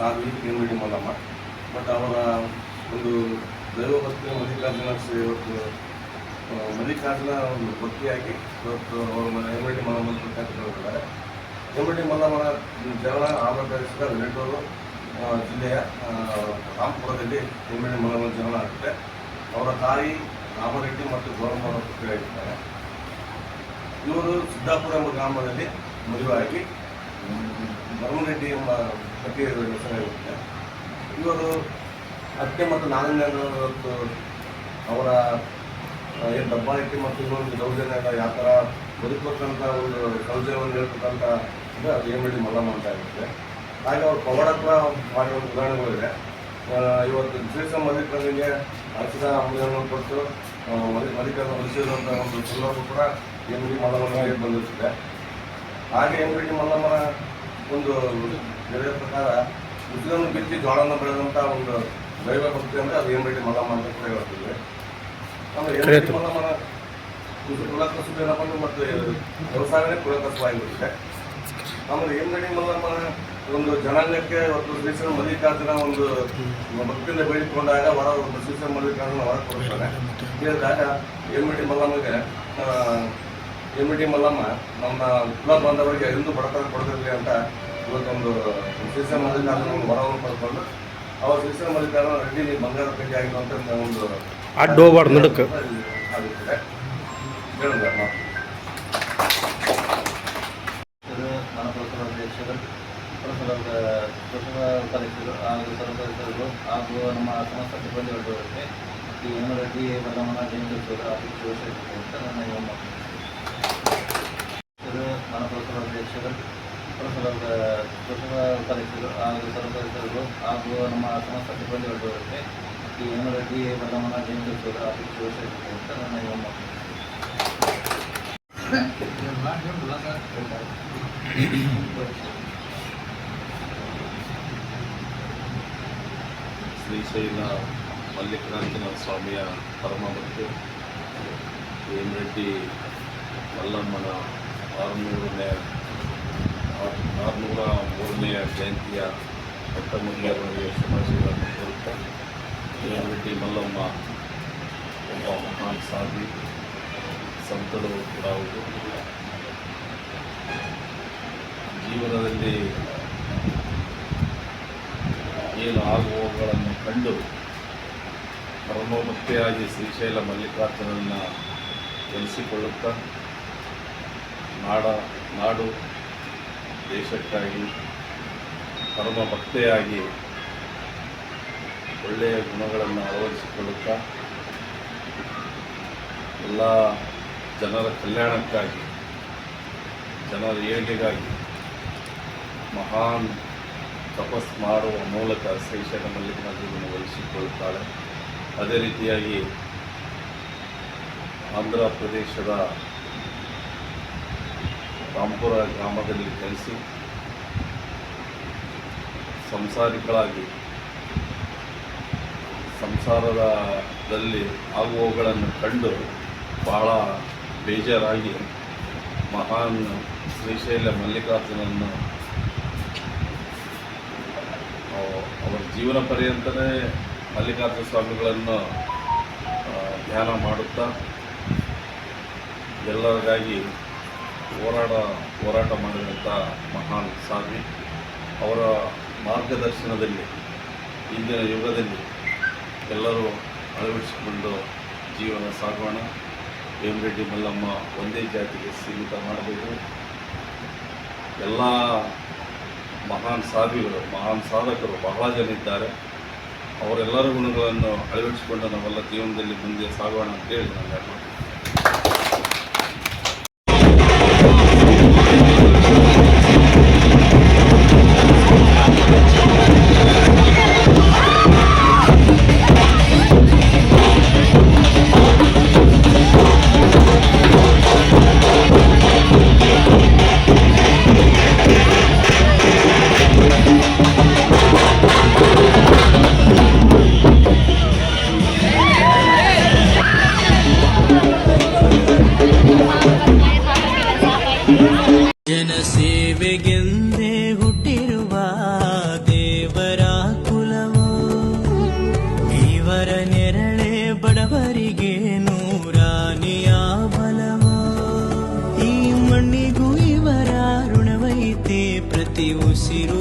ಮಹಾಸಾಧಿ D Mallamma but ಅವರ ಒಂದು ದೈವ ಭಕ್ತಿ ಮಲ್ಲಿಕಾರ್ಜುನ ಇವತ್ತು ಮಲ್ಲಿಕಾರ್ಜುನ ಒಂದು ಭಕ್ತಿಯಾಗಿ ಇವತ್ತು ಅವರು ಹೆಮ್ಮಡಿ ಮಲ್ಲಮ್ಮ ಅಂತ ಹೆಮ್ಮಡಿ ಮಲ್ಲಮ್ಮನ ಜನ ಆಂಧ್ರ ಪ್ರದೇಶದ ವೆಲ್ಲೂರು ಜಿಲ್ಲೆಯ ರಾಮಪುರದಲ್ಲಿ ಹೆಮ್ಮಡಿ ಮಲ್ಲಮ್ಮನ ಜನ ಆಗುತ್ತೆ. ಅವರ ತಾಯಿ ರಾಮರೆಡ್ಡಿ ಮತ್ತು ಗೌರಮ್ಮ ಅವರ ಪುತ್ರಿಯಾಗಿದ್ದಾರೆ ಇವರು ಸಿದ್ದಾಪುರ ಎಂಬ ಗ್ರಾಮದಲ್ಲಿ ಮದುವೆಯಾಗಿ ಭರಮರೆಡ್ಡಿ ಎಂಬ ಪತಿಯ ಹೆಸರಾಗಿರುತ್ತೆ ಇವರು ಹತ್ಯೆ ಮತ್ತು ನಾಗಣ್ಣ ಇವತ್ತು ಅವರ ಏನು ದಬ್ಬಾಳಿಕೆ ಮತ್ತು ಇನ್ನೊಂದು ದೌರ್ಜನ್ಯ ಯಾವ ಥರ ಬದುಕಬೇಕಂತ ಒಂದು ಸೌಜನ್ಯವನ್ನು ಹೇಳ್ತಕ್ಕಂಥ ಅಂದರೆ ಅದು ಏಮಡಿ ಮಲ್ಲಮ್ಮ ಅಂತ ಇರುತ್ತೆ ಹಾಗೆ ಅವ್ರು ಪವಾಡ ಕೂಡ ಮಾಡಿರೋ ಉದಾಹರಣೆಗಳಿದೆ. ಇವತ್ತು ವಿಶೇಷ ಮಲ್ಲಿಕನಿಗೆ ಅರ್ಶದ ಅಮೃತವನ್ನು ಕೊಟ್ಟು ಮಲ್ಲಿಕನ್ನು ಉಳಿಸಿರುವಂಥ ಒಂದು ಸಂದರ್ಭ ಕೂಡ ಎಂ ಡಿ ಮಲ್ಲಮ್ಮನಿಗೆ ಬಂದಿರ್ತದೆ ಹಾಗೆ ಎಂ ಡಿ ಮಲ್ಲಮ್ಮನ ಒಂದು ಗೆಳೆಯ ಪ್ರಕಾರ ಉಸಿರನ್ನು ಬಿತ್ತಿ ಜೋಳನ ಬೆಳೆದಂಥ ಒಂದು ದೈವ ಭಕ್ತಿ ಅಂದರೆ ಅದು ಎಂ ರೀತಿ ಮಲ್ಲಮ್ಮ ಅಂತ ಕೂಡ ಹೇಳ್ತೀವಿ. ಆಮೇಲೆ ಡಿ ಮಲ್ಲಮ್ಮನ ಕುಲಕಸು ಏನಪ್ಪ ಅಂದ್ರೆ ಮತ್ತೆ ವ್ಯವಸಾಯನೇ ಕುಲಕಸುವಾಗಿರುತ್ತೆ. ಆಮೇಲೆ ಎಂ ಡಿ ಮಲ್ಲಮ್ಮನ ಒಂದು ಜನಾಂಗಕ್ಕೆ ಒಂದು ಶ್ರೀಶ್ವರ ಮಲ್ಲಿಕಾರ್ಜುನ ಒಂದು ಭಕ್ತಿಯಿಂದ ಬೇಡಿಕೊಂಡಾಗ ಹೊರ ಒಂದು ಶ್ರೀಶ್ವರ ಮಲ್ಲಿಕಾರ್ಜುನ ಹೊರ ಕೊಡ್ತಾರೆ ಹೇಳಿದಾಗ ಡಿ ಮಲ್ಲಮ್ಮಗೆ ಎಂ ಡಿ ಮಲ್ಲಮ್ಮ ನಮ್ಮ ಕುಲ ಬಾಂಧವರಿಗೆ ಎಂದು ಬಡತನ ಕೊಡದಿರಲಿ ಅಂತ ಇವತ್ತೊಂದು ಶಿಕ್ಷಣ ಮಲ್ಲಿಕಾರ್ಜುನ ಒಂದು ವರವನ್ನು ಪಡ್ಕೊಂಡು ಅವರ ಶಿಕ್ಷಣ ಮಲ್ಲಿಕಾರ್ಜುನ ರೆಡ್ಡಿ ನೀವು ಬಂಗಾರ ಕಟ್ಟಿ ಆಗಿರುವಂಥ ಒಂದು ಅಡ್ಡ ಹೋಗ್ಬಾರ್ದು ನಡಕ್ಕೆ ಆಗುತ್ತದೆ ಮನಪುರಸಭಾ ಅಧ್ಯಕ್ಷರು ಪುರಸಭಾ ಪುರಸಭಾ ಉಪಾಧ್ಯಕ್ಷರು ಹಾಗೂ ಸರ್ವಸದಸ್ಯರು ಹಾಗೂ ನಮ್ಮ ಸಮಸ್ತ ಸಿಬ್ಬಂದಿಗಳು ಈ ಹೇಮರೆಡ್ಡಿ ಮಲ್ಲಮ್ಮನ ಜಯಂತ್ಯೋತ್ಸವದ ಜಯಂತಿ ಅಂತ ನನ್ನ ಈ ಒಂದು ಇದು ಮನಪುರಸಭಾ ಅಧ್ಯಕ್ಷರು ಪುರಸಭಾ ಪುರಸಭಾ ಉಪಾಧ್ಯಕ್ಷರು ಹಾಗೂ ಸರ್ವಸದಸ್ಯರು ಹಾಗೂ ನಮ್ಮ ಸಮಸ್ತ ಸಿಬ್ಬಂದಿ ವರ್ಗದವರಿಗೆ ಈ ಹೇಮರೆಡ್ಡಿ ಮಲ್ಲಮ್ಮನ ಜಯಂತ್ಯೋತ್ಸವದ ಆರ್ಥಿಕ ಶುಭಾಶಯಗಳು ಅಂತ ನನ್ನ ಈ ಒಂದು ಶ್ರೀಶೈಲ ಮಲ್ಲಿಕಾರ್ಜುನ ಸ್ವಾಮಿಯ ಪರಮಭಕ್ತಿ ಹೇಮರೆಡ್ಡಿ ಮಲ್ಲಮ್ಮನ ಆರುನೂರನೇ ಆರು- ಆರುನೂರ ಮೂರನೆಯ ಜಯಂತಿಯ ಮೊಟ್ಟ ಮೊದಲನೆಯ ಶುಭಾಶಯಗಳನ್ನು ಕೋರುತ್ತಾ ಹೇಮರೆಡ್ಡಿ ಮಲ್ಲಮ್ಮ ಒಬ್ಬ ಮಹಾನ್ ಸಾಧಿ ಸಂತರು ಕೂಡ ಹೌದು ಜೀವನದಲ್ಲಿ ಏನು ಆಗುವವುಗಳನ್ನು ಕಂಡು ಪರಮಮುಕ್ತಿಯಾಗಿ ಶ್ರೀಶೈಲ ಮಲ್ಲಿಕಾರ್ಜುನನ್ನು ಎನಿಸಿಕೊಳ್ಳುತ್ತಾ ನಾಡ, ನಾಡು ದೇಶಕ್ಕಾಗಿ ಪರಮಭಕ್ತೆಯಾಗಿ ಒಳ್ಳೆಯ ಗುಣಗಳನ್ನು ಅಳವಡಿಸಿಕೊಳ್ಳುತ್ತಾ, ಎಲ್ಲ ಜನರ ಕಲ್ಯಾಣಕ್ಕಾಗಿ, ಜನರ ಏಳಿಗೆಗಾಗಿ ಮಹಾನ್ ತಪಸ್ ಮಾಡುವ ಮೂಲಕ ಶ್ರೀಶೈಲ ಮಲ್ಲಿಕಾರ್ಜುನ ವಹಿಸಿಕೊಳ್ಳುತ್ತಾಳೆ. ಅದೇ ರೀತಿಯಾಗಿ ಆಂಧ್ರ ಪ್ರದೇಶದ ರಾಂಪುರ ಗ್ರಾಮದಲ್ಲಿ ನೆಲೆಸಿ ಸಂಸಾರಿಗಳಾಗಿ ಸಂಸಾರದಲ್ಲಿ ಆಗುವವುಗಳನ್ನು ಕಂಡು ಬಹಳ ಬೇಜಾರಾಗಿ ಮಹಾನ್ ಶ್ರೀಶೈಲ ಮಲ್ಲಿಕಾರ್ಜುನನ್ನು ಅವ- ಅವರ ಜೀವನ ಪರ್ಯಂತನೇ ಮಲ್ಲಿಕಾರ್ಜುನ ಸ್ವಾಮಿಗಳನ್ನು ಧ್ಯಾನ ಮಾಡುತ್ತಾ ಎಲ್ಲರಿಗಾಗಿ ಹೋರಾಟ ಹೋರಾಟ ಮಾಡಿದಂಥ ಮಹಾನ್ ಸ್ವಾಮಿ. ಅವರ ಮಾರ್ಗದರ್ಶನದಲ್ಲಿ ಇಂದಿನ ಯುಗದಲ್ಲಿ ಎಲ್ಲರೂ ಅಳವಡಿಸಿಕೊಂಡು ಜೀವನ ಸಾಗೋಣ. ರೆಡ್ಡಿ ಮಲ್ಲಮ್ಮ ಒಂದೇ ಜಾತಿಗೆ ಸೀಮಿತ ಮಾಡಬೇಕು. ಎಲ್ಲ ಮಹಾನ್ ಸಾಧಿಗಳು, ಮಹಾನ್ ಸಾಧಕರು ಬಹಳ ಜನ ಇದ್ದಾರೆ. ಅವರೆಲ್ಲರ ಗುಣಗಳನ್ನು ಅಳವಡಿಸಿಕೊಂಡು ನಾವೆಲ್ಲ ಜೀವನದಲ್ಲಿ ಮುಂದೆ ಸಾಗೋಣ ಅಂತೇಳಿ ನಾನು ಹೇಳ್ತೀನಿ ಕಣ್ಣಿಗೂ ಇವರ ಋಣವೈತೆ ಪ್ರತಿ ಉಸಿರು